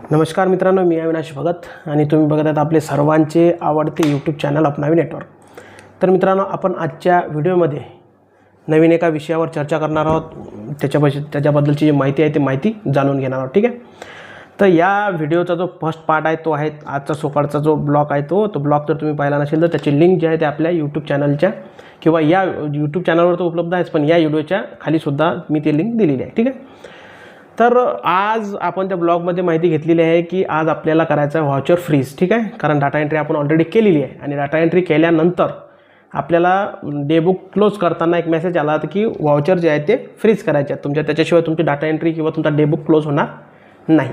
नमस्कार मित्रांनो मी अविनाश भगत आणि तुम्ही बघत आहात आपले सर्वांचे आवडते यूट्यूब चॅनल अपनावी नेटवर्क तर मित्रांनो आपण आजच्या व्हिडिओमध्ये नवीन एका विषयावर चर्चा करणार आहोत. त्याच्यापाशी त्याच्याबद्दलची जी माहिती आहे ती माहिती जाणून घेणार आहोत ठीक आहे? तर या व्हिडिओचा जो फर्स्ट पार्ट आहे तो आहे आजचा सकाळचा जो ब्लॉग आहे तो. तो ब्लॉग जर तुम्ही पाहिला नसेल तर त्याची लिंक जी आहे ते आपल्या यूट्यूब चॅनलच्या किंवा या यूट्यूब चॅनलवर तो उपलब्ध आहेच पण या व्हिडिओच्या खालीसुद्धा मी ती लिंक दिलेली आहे ठीक आहे? तर आज आपण त्या ब्लॉगमध्ये माहिती घेतलेली आहे की आज आपल्याला करायचं आहे व्हाउचर फ्रीज ठीक आहे? कारण डाटा एंट्री आपण ऑलरेडी केलेली आहे. आणि डाटा एंट्री केल्यानंतर आपल्याला डेबुक क्लोज करताना एक मेसेज आला होता की व्हाउचर जे आहे ते फ्रीज करायचे आहेत. तुमच्या त्याच्याशिवाय तुमची डाटा एंट्री किंवा तुमचा डेबुक क्लोज होणार नाही.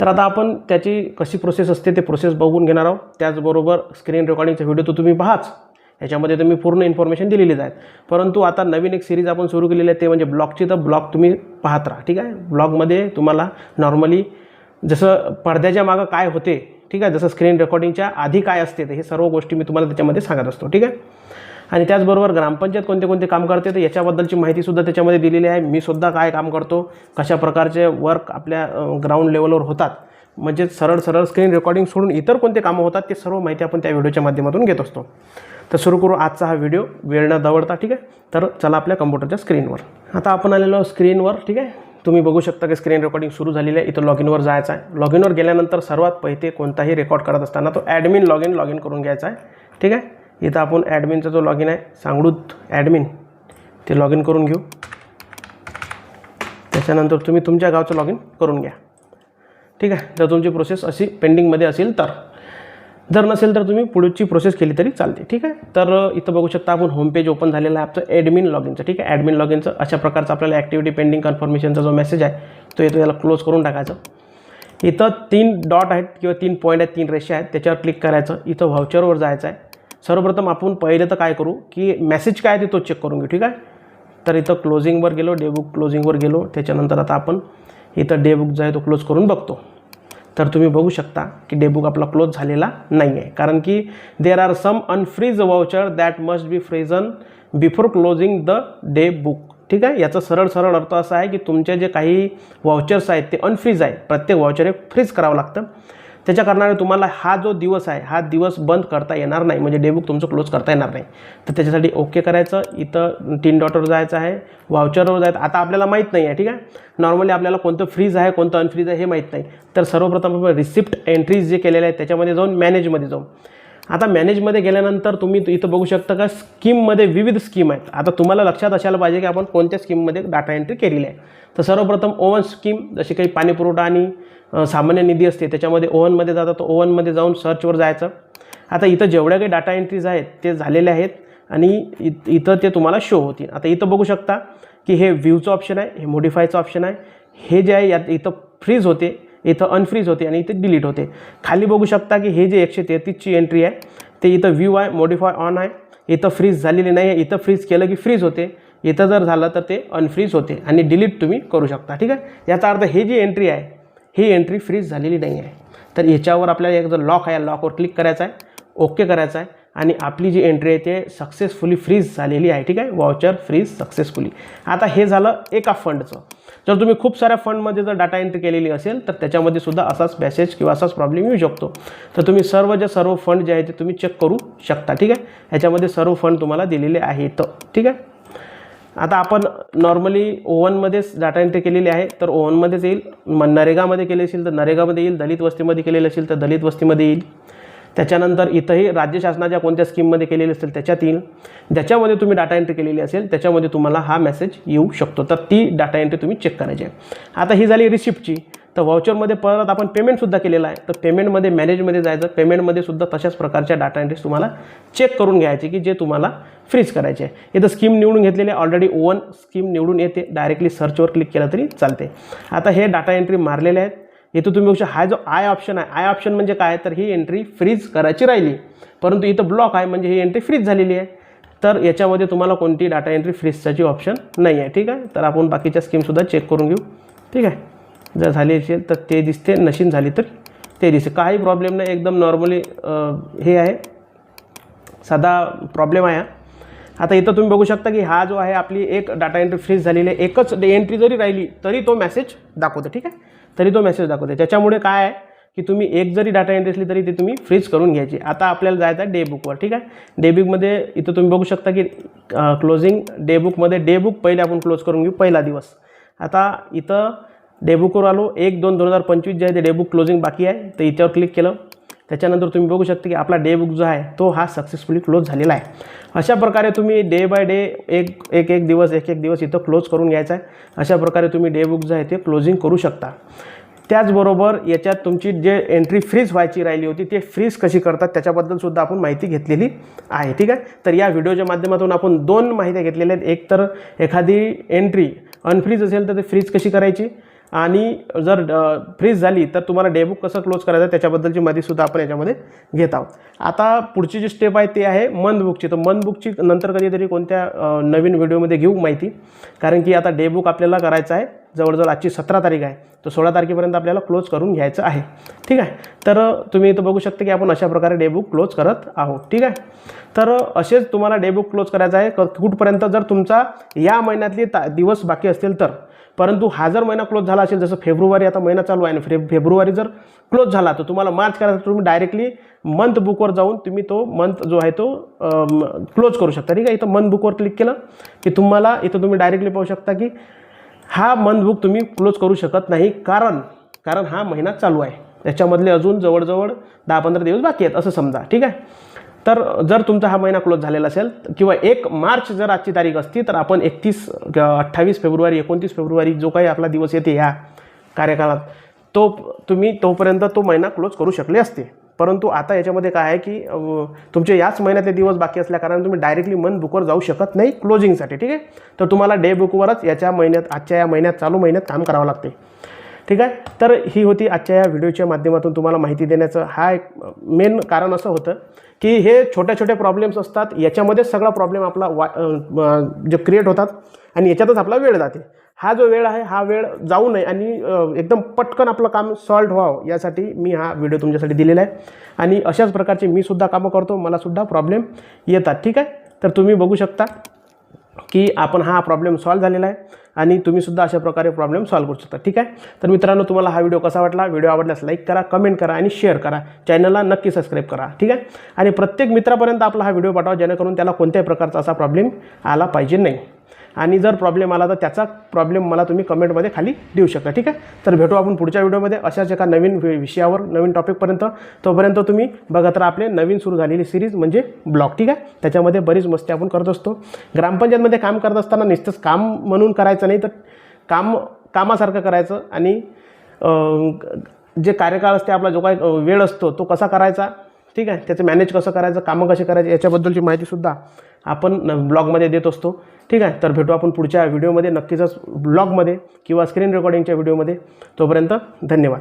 तर आता आपण त्याची कशी प्रोसेस असते ते प्रोसेस बघून घेणार आहोत. त्याचबरोबर स्क्रीन रेकॉर्डिंगचा व्हिडिओ तो तुम्ही पाहाच. याच्यामध्ये तुम्ही पूर्ण इन्फॉर्मेशन दिलेलीच आहेत. परंतु आता नवीन एक सिरीज आपण सुरू केलेली आहे ते म्हणजे ब्लॉगची. तर ब्लॉग तुम्ही पाहत राहा ठीक आहे? ब्लॉगमध्ये तुम्हाला नॉर्मली जसं पडद्याच्या मागं काय होते ठीक आहे? जसं स्क्रीन रेकॉर्डिंगच्या आधी काय असते तर हे सर्व गोष्टी मी तुम्हाला त्याच्यामध्ये सांगत असतो ठीक आहे? आणि त्याचबरोबर ग्रामपंचायत कोणते कोणते काम करते तर याच्याबद्दलची माहितीसुद्धा त्याच्यामध्ये दिलेली आहे. मी सुद्धा काय काम करतो कशा प्रकारचे वर्क आपल्या ग्राउंड लेवलवर होतात म्हणजे सरळ सरळ स्क्रीन रेकॉर्डिंग सोडून इतर कोणते कामं होतात ते सर्व माहिती आपण त्या व्हिडिओच्या माध्यमातून घेत असतो. तर सुरू करू आजचा हा व्हिडिओ वेळ न दवडता ठीक आहे? तर चला आपल्या कम्प्युटरच्या स्क्रीनवर आता आपण आलेलो स्क्रीनवर ठीक आहे? तुम्ही बघू शकता की स्क्रीन रेकॉर्डिंग सुरू झालेली आहे. इथं लॉग इनवर जायचं आहे. लॉग इनवर गेल्यानंतर सर्वात पहिले कोणताही रेकॉर्ड करत असताना तो admin log in log in करून घ्यायचा आहे. ठीक आहे? इथं आपण ॲडमिनचा जो लॉग इन आहे सांगडूत ॲडमिन ते लॉग इन करून घेऊ. त्याच्यानंतर तुम्ही तुमच्या गावचं लॉग इन करून घ्या. ठीक आहे? जर तुमची प्रोसेस अशी पेंडिंगमध्ये असेल तर. जर नसेल तर तुम्ही पुढची प्रोसेस केली तरी चालते ठीक आहे? तर इथं बघू शकता आपण होम पेज ओपन झालेला आहे आपलं ॲडमिन लॉग इनचं ठीक आहे? ॲडमिन लॉग इनचं अशा प्रकारचं आपल्याला ॲक्टिव्हिटी पेंडिंग कन्फर्मेशनचा जो मेसेज आहे तो येतो याला क्लोज करून टाकायचं. इथं तीन डॉट आहेत किंवा तीन पॉईंट आहेत तीन रेषा आहेत त्याच्यावर क्लिक करायचं. इथं व्हाउचरवर जायचं आहे. सर्वप्रथम आपण पहिले तर काय करू की मेसेज काय आहे ते तो चेक करून घेऊ ठीक आहे? तर इथं क्लोजिंगवर गेलो डेबुक क्लोजिंगवर गेलो त्याच्यानंतर आता आपण इथं डेबुक जो आहे तो क्लोज करून बघतो. तर तुम्ही बघू शकता की डेबुक आपला क्लोज झालेला नाही आहे कारण की there are some unfreeze voucher that must be frozen before closing the day book ठीक आहे? याचा सरळ सरळ अर्थ असा आहे की तुमचे जे काही वाउचर्स आहेत ते अनफ्रीज आहेत प्रत्येक वाउचर हे फ्रीज करावं लागतं. त्याच्या कारणाने तुम्हाला हा जो दिवस आहे हा दिवस बंद करता येणार नाही. म्हणजे डेबुक तुमचं क्लोज करता येणार नाही. तर त्याच्यासाठी ओके करायचं. इथं तीन डॉटवर जायचं आहे. वाउचरवर जायचं. आता आपल्याला माहीत नाही आहे ठीक आहे? नॉर्मली आपल्याला कोणतं फ्रीज आहे कोणतं अनफ्रीज आहे हे माहीत नाही. तर सर्वप्रथम आपण रिसिप्ट एंट्रीज जे केलेले आहेत त्याच्यामध्ये जाऊन मॅनेजमध्ये जाऊन आता मॅनेजमध्ये गेल्यानंतर तुम्ही इथं बघू शकता का स्कीममध्ये विविध स्कीम आहेत. आता तुम्हाला लक्षात असायला पाहिजे की आपण कोणत्या स्कीममध्ये डाटा एंट्री केलेली आहे. तर सर्वप्रथम ओवन स्कीम जशी काही पाणीपुरवठा आणि सामान्य निधी असते त्याच्यामध्ये ओव्हनमध्ये जातात तर ओव्हनमध्ये जाऊन सर्चवर जायचं. आता इथं जेवढ्या काही डाटा एंट्रीज आहेत ते झालेले आहेत आणि इ इथं ते तुम्हाला शो होतील. आता इथं बघू शकता की हे व्ह्यूचं ऑप्शन आहे हे मोडिफायचं ऑप्शन आहे. हे जे आहे यात इथं फ्रीज होते. इथं अनफ्रीज होते आणि इथे डिलीट होते. खाली बघू शकता की हे जे एकशे तेहतीसची एंट्री आहे ते इथं व्ह्यू आहे मॉडिफाय ऑन आहे. इथं फ्रीज झालेली नाही आहे. इथं फ्रीज केलं की फ्रीज होते. इथं जर झालं तर ते अनफ्रीज होते आणि डिलीट तुम्ही करू शकता ठीक आहे? याचा अर्थ हे जी एंट्री आहे ही एंट्री फ्रीज झालेली नाही आहे. तर याच्यावर आपल्याला एक जर लॉक आहे लॉकवर क्लिक करायचं आहे ओके करायचं आहे आणि आपली जी एंट्री आहे ते सक्सेसफुली फ्रीज झालेली आहे ठीक आहे? वाउचर फ्रीज सक्सेसफुली आता हे झालं एका फंडचं जर तुम्ही खूप साऱ्या फंडमध्ये जर डाटा एंट्री केलेली असेल तर त्याच्यामध्ये सुद्धा असाच मॅसेज किंवा असाच प्रॉब्लेम येऊ शकतो. तर तुम्ही सर्व जे सर्व फंड जे आहे ते तुम्ही चेक करू शकता ठीक आहे? ह्याच्यामध्ये सर्व फंड तुम्हाला दिलेले आहेत ठीक आहे? आता आपण नॉर्मली ओव्हनमध्येच डाटा एंट्री केलेली आहे तर ओव्हनमध्येच येईल. मग नरेगामध्ये केले असेल तर नरेगामध्ये येईल. दलित वस्तीमध्ये केलेलं असेल तर दलित वस्तीमध्ये येईल. त्याच्यानंतर इथंही राज्य शासनाच्या कोणत्या स्कीममध्ये केलेली असेल त्याच्यात येईल ज्याच्यामध्ये तुम्ही डाटा एंट्री केलेली असेल त्याच्यामध्ये तुम्हाला हा मेसेज येऊ शकतो. तर ती डाटा एंट्री तुम्ही चेक करायची आहे. आता ही झाली रिसिप्टची तर व्हाउचरमध्ये परत आपण पेमेंटसुद्धा केलेलं आहे. तर पेमेंटमध्ये मॅनेजमध्ये जायचं पेमेंटमध्ये सुद्धा तशाच प्रकारच्या डाटा एंट्रीज तुम्हाला चेक करून घ्यायचे की जे तुम्हाला फ्रीज करायचे आहे. इथं स्कीम निवडून घेतलेली ऑलरेडी ओवन स्कीम निवडून येते. डायरेक्टली सर्चवर क्लिक केलं तरी चालते. आता हे डाटा एंट्री मारलेले आहेत. इथं तुम्ही बघू शकता हा जो आय ऑप्शन आहे आय ऑप्शन म्हणजे काय? तर ही एंट्री फ्रीज करायची राहिली. परंतु इथं ब्लॉक आहे म्हणजे ही एंट्री फ्रीज झालेली आहे. तर याच्यामध्ये तुम्हाला कोणती डाटा एंट्री फ्रीजची ऑप्शन नाही आहे ठीक आहे? तर आपण बाकीच्या स्कीमसुद्धा चेक करून घेऊ ठीक आहे? जर झाली असेल तर ते दिसते नशीन झाली तर ते दिसते. काही प्रॉब्लेम नाही एकदम नॉर्मली हे आहे. साधा प्रॉब्लेम आहे आता इथं तुम्ही बघू शकता की हा जो आहे आपली एक डाटा एंट्री फ्रीज झालेली आहे. एकच एंट्री जरी राहिली तरी तो मेसेज दाखवतो ठीक आहे? तरी तो मेसेज दाखवते त्याच्यामुळे काय आहे की तुम्ही एक जरी डाटा एंट्री असली तरी ते तुम्ही फ्रीज करून घ्यायची. आता आपल्याला जायचं आहे डे बुकवर ठीक आहे? डे बुकमध्ये इथं तुम्ही बघू शकता की क्लोजिंग डे बुकमध्ये डे बुक पहिले आपण क्लोज करून घेऊ पहिला दिवस. आता इथं डे बुकवर आलो एक दोन दोन हजार पंचवीस जे आहे ते डे बुक क्लोजिंग बाकी आहे तर इथ्यावर क्लिक केलं. त्याच्यानंतर तुम्ही बघू शकता की आपला डे बुक जो आहे तो हा सक्सेसफुली क्लोज झालेला आहे. अशा प्रकारे तुम्ही डे बाय डे एक एक एक दिवस एक एक दिवस इथं क्लोज करून घ्यायचा आहे. अशा प्रकारे तुम्ही डे बुक जो आहे ते क्लोजिंग करू शकता. त्याचबरोबर याच्यात तुमची जे एंट्री फ्रीज व्हायची राहिली होती ते फ्रीज कशी करतात त्याच्याबद्दलसुद्धा आपण माहिती घेतलेली आहे ठीक आहे? तर या व्हिडिओच्या माध्यमातून आपण दोन माहित्या घेतलेल्या आहेत. एक तर एखादी एंट्री अनफ्रीज असेल तर ते फ्रीज कशी करायची? आणि जर फ्रीज झाली तर तुम्हाला डेबुक कसं क्लोज करायचं त्याच्याबद्दलची माहितीसुद्धा आपण याच्यामध्ये घेत आहोत. आता पुढची जी स्टेप आहे ते आहे मंथ बुकची तर मंथ बुकची नंतर कधीतरी कोणत्या नवीन व्हिडिओमध्ये घेऊ माहिती. कारण की आता डेबुक आपल्याला करायचं आहे जवळजवळ आजची सतरा तारीख आहे. तर सोळा तारखेपर्यंत आपल्याला क्लोज करून घ्यायचं आहे. ठीक आहे? तर तुम्ही इथं बघू शकता की आपण अशा प्रकारे डेबुक क्लोज करत आहोत. ठीक आहे? तर असेच तुम्हाला डेबुक क्लोज करायचं आहे. क- कुठपर्यंत जर तुमचा या महिन्यातले ता दिवस बाकी असतील तर. परंतु हा जर महिना क्लोज झाला असेल जसं फेब्रुवारी आता महिना चालू आहे ना फे फेब्रुवारी जर क्लोज झाला तर तुम्हाला मार्च करायचा तर तुम्ही डायरेक्टली मंथ बुकवर जाऊन तुम्ही तो मंथ जो आहे तो क्लोज करू शकता. ठीक आहे? इथं मंथ बुकवर क्लिक केलं की तुम्हाला इथं तुम्ही डायरेक्टली पाहू शकता की हा मंथ बुक तुम्ही क्लोज करू शकत नाही. कारण कारण हा महिना चालू आहे. त्याच्यामधले अजून जवळजवळ दहा पंधरा दिवस बाकी आहेत असं समजा. ठीक आहे? तर जर तुमचा हा महिना क्लोज झालेला असेल किंवा एक मार्च जर आजची तारीख असती तर आपण एकतीस अठ्ठावीस फेब्रुवारी एकोणतीस फेब्रुवारी जो काही आपला दिवस येते ह्या कार्यकाळात तो तुम्ही तोपर्यंत तो महिना क्लोज करू शकले असते. परंतु आता याच्यामध्ये काय आहे की तुमचे याच महिन्यातले दिवस बाकी असल्याकारणाने तुम्ही डायरेक्टली मन बुकवर जाऊ शकत नाही क्लोजिंगसाठी ठीक आहे? तर तुम्हाला डे बुकवरच याच्या महिन्यात आजच्या या महिन्यात चालू महिन्यात काम करावं लागते. ठीक आहे? तर ही होती आजच्या या व्हिडिओच्या माध्यमातून तुम्हाला माहिती देण्याचं. हा एक मेन कारण असं होतं की हे छोट्या छोट्या प्रॉब्लेम्स असतात. याच्यामध्येच सगळा प्रॉब्लेम आपला वा जे क्रिएट होतात आणि याच्यातच आपला वेळ जाते. हा जो वेळ आहे हा वेळ जाऊ नये आणि एकदम पटकन आपलं काम सॉल्व व्हावं यासाठी मी हा व्हिडिओ तुमच्यासाठी दिलेला आहे. आणि अशाच प्रकारचे मी सुद्धा कामं करतो मलासुद्धा प्रॉब्लेम येतात. ठीक आहे? तर तुम्ही बघू शकता की आपण हा प्रॉब्लेम सॉल्व झालेला आहे. आणि तुम्हीसुद्धा अशा प्रकारे प्रॉब्लेम सॉल्व करू शकता. ठीक आहे? तर मित्रांनो तुम्हाला हा व्हिडिओ कसा वाटला? व्हिडिओ आवडल्यास लाईक करा कमेंट करा आणि शेअर करा. चॅनलला नक्की सबस्क्राईब करा. ठीक आहे? आणि प्रत्येक मित्रापर्यंत आपला हा व्हिडिओ पाठवा जेणेकरून त्याला कोणत्याही प्रकारचा असा प्रॉब्लेम आला पाहिजे नाही. आणि जर प्रॉब्लेम आला तर त्याचा प्रॉब्लेम मला तुम्ही कमेंटमध्ये खाली देऊ शकता ठीक आहे? तर भेटू आपण पुढच्या व्हिडिओमध्ये अशाच एका नवीन विषयावर नवीन टॉपिकपर्यंत तोपर्यंत तुम्ही बघत राहा आपले नवीन सुरू झालेली सिरीज म्हणजे ब्लॉग ठीक आहे? त्याच्यामध्ये बरीच मस्ती आपण करत असतो. ग्रामपंचायतमध्ये काम करत असताना नुसतंच काम म्हणून करायचं नाही तर काम कामासारखं करायचं आणि जे कार्यकाळ असते आपला जो काही वेळ असतो तो कसा करायचा? ठीक आहे? त्याचं मॅनेज कसं करायचं कामं कसे करायचे याच्याबद्दलची माहितीसुद्धा आपण न- ब्लॉगमध्ये देत असतो. ठीक आहे? तर भेटू आपण पुढच्या व्हिडिओमध्ये नक्कीच ब्लॉगमध्ये किंवा स्क्रीन रेकॉर्डिंगच्या व्हिडिओमध्ये तोपर्यंत धन्यवाद.